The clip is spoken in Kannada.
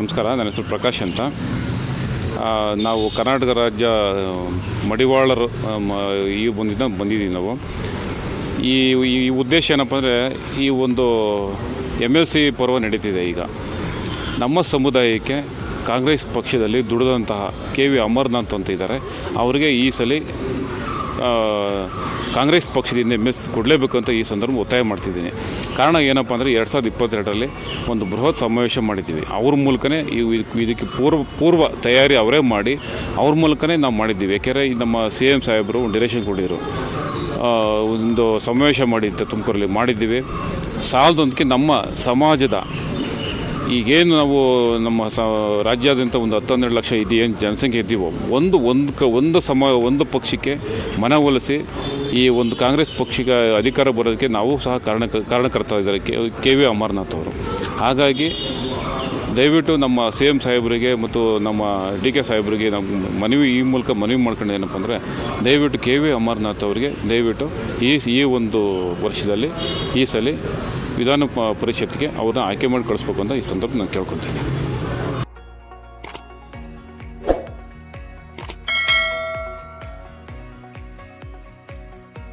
ನಮಸ್ಕಾರ, ನನ್ನ ಹೆಸರು ಪ್ರಕಾಶ್ ಅಂತ. ನಾವು ಕರ್ನಾಟಕ ರಾಜ್ಯ ಮಡಿವಾಳರು ಈ ಬಂದಿದ್ದ ಬಂದಿದ್ದೀವಿ ನಾವು. ಈ ಈ ಉದ್ದೇಶ ಏನಪ್ಪ ಅಂದರೆ, ಈ ಒಂದು ಎಂ ಎಲ್ ಸಿ ಪರ್ವ ನಡೀತಿದೆ ಈಗ. ನಮ್ಮ ಸಮುದಾಯಕ್ಕೆ ಕಾಂಗ್ರೆಸ್ ಪಕ್ಷದಲ್ಲಿ ದುಡಿದಂತಹ ಕೆ ವಿ ಅಮರ್ನಾಥ್ ಅಂತ ಇದ್ದಾರೆ. ಅವರಿಗೆ ಈ ಸಲ ಕಾಂಗ್ರೆಸ್ ಪಕ್ಷದಿಂದ ಎಂ ಎಸ್ ಕೊಡಲೇಬೇಕು ಅಂತ ಈ ಸಂದರ್ಭ ಒತ್ತಾಯ ಮಾಡ್ತಿದ್ದೀನಿ. ಕಾರಣ ಏನಪ್ಪ ಅಂದರೆ ಎರಡು ಸಾವಿರದ ಇಪ್ಪತ್ತೆರಡರಲ್ಲಿ ಒಂದು ಬೃಹತ್ ಸಮಾವೇಶ ಮಾಡಿದ್ದೀವಿ. ಅವ್ರ ಮೂಲಕನೇ ಈ ಇದಕ್ಕೆ- ಪೂರ್ವ ಪೂರ್ವ ತಯಾರಿ ಅವರೇ ಮಾಡಿ ಅವ್ರ ಮೂಲಕನೇ ನಾವು ಮಾಡಿದ್ದೀವಿ. ಯಾಕೆಂದರೆ ನಮ್ಮ ಸಿ ಎಂ ಸಾಹೇಬರು ಡಿರೆಕ್ಷನ್ ಕೊಟ್ಟಿದ್ದರು ಒಂದು ಸಮಾವೇಶ ಮಾಡಿದ್ದ ತುಮಕೂರಲ್ಲಿ ಮಾಡಿದ್ದೀವಿ. ಸಾಲದೊಂದಿಗೆ ನಮ್ಮ ಸಮಾಜದ ಈಗೇನು ನಾವು ನಮ್ಮ ಸ ರಾಜ್ಯಾದ್ಯಂತ ಒಂದು ಹತ್ತೊಂದೆರಡು ಲಕ್ಷ ಇದೆಯೇನು ಜನಸಂಖ್ಯೆ ಇದ್ದೀವೋ, ಒಂದು ಒಂದು ಕ, ಒಂದು ಸಮ, ಒಂದು ಪಕ್ಷಕ್ಕೆ ಮನವೊಲಿಸಿ ಈ ಒಂದು ಕಾಂಗ್ರೆಸ್ ಪಕ್ಷಕ್ಕೆ ಅಧಿಕಾರ ಬರೋದಕ್ಕೆ ನಾವು ಸಹ ಕಾರಣ, ಕಾರಣಕರ್ತ ಇದ್ದಾರೆ ಕೆ ಕೆ ವಿ ಅಮರನಾಥ್ ಅವರು. ಹಾಗಾಗಿ ದಯವಿಟ್ಟು ನಮ್ಮ ಸಿ ಎಂ ಸಾಹೇಬರಿಗೆ ಮತ್ತು ನಮ್ಮ ಡಿ ಕೆ ಸಾಹೇಬರಿಗೆ ನಾವು ಮನವಿ, ಈ ಮೂಲಕ ಮನವಿ ಮಾಡ್ಕೊಂಡು ಏನಪ್ಪ ಅಂದರೆ ದಯವಿಟ್ಟು ಕೆ ವಿ ಅಮರನಾಥ್ ಅವರಿಗೆ ದಯವಿಟ್ಟು ಈ ಈ ಒಂದು ವರ್ಷದಲ್ಲಿ, ಈ ಸಲ ವಿಧಾನ ಪರಿಷತ್ಗೆ ಅವ್ರನ್ನ ಆಯ್ಕೆ ಮಾಡಿ ಕಳಿಸ್ಬೇಕು ಅಂತ ಈ ಸಂದರ್ಭ ನಾನು ಕೇಳ್ಕೊತೀನಿ